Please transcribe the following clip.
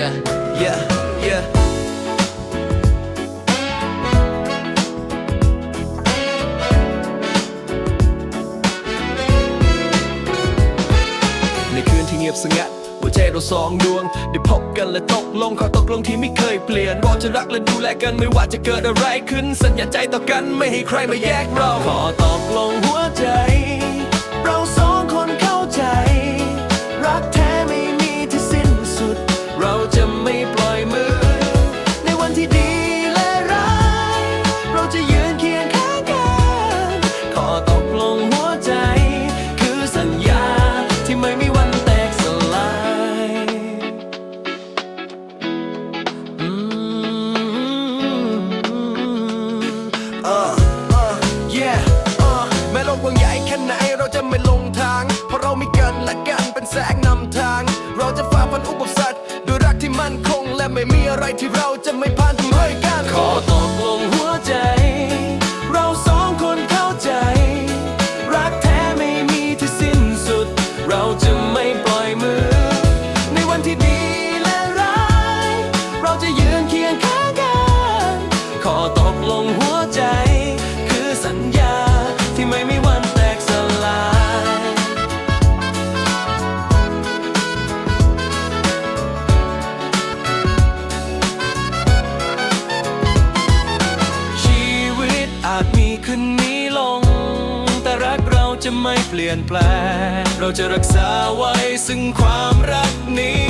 yeah yeah yeah ในคืนที่เงียบสงัดหัวใจเราสองดวง ได้พบกันและตกลงขอตกลงที่ไม่เคยเปลี่ยนเราจะรักและดูแลกันไม่ว่าจะเกิดอะไรขึ้น สัญญาใจต่อกันไม่ให้ใครมาแยกเรา ขอตกลงหัวใจ ไม่มีอะไรที่เราจะไม่ผ่านทำด้วยกัน ขอตกลงหัวใจ ขึ้นนี้ลง แต่รักเราจะไม่เปลี่ยนแปลง เราจะรักษาไว้ซึ่งความรักนี้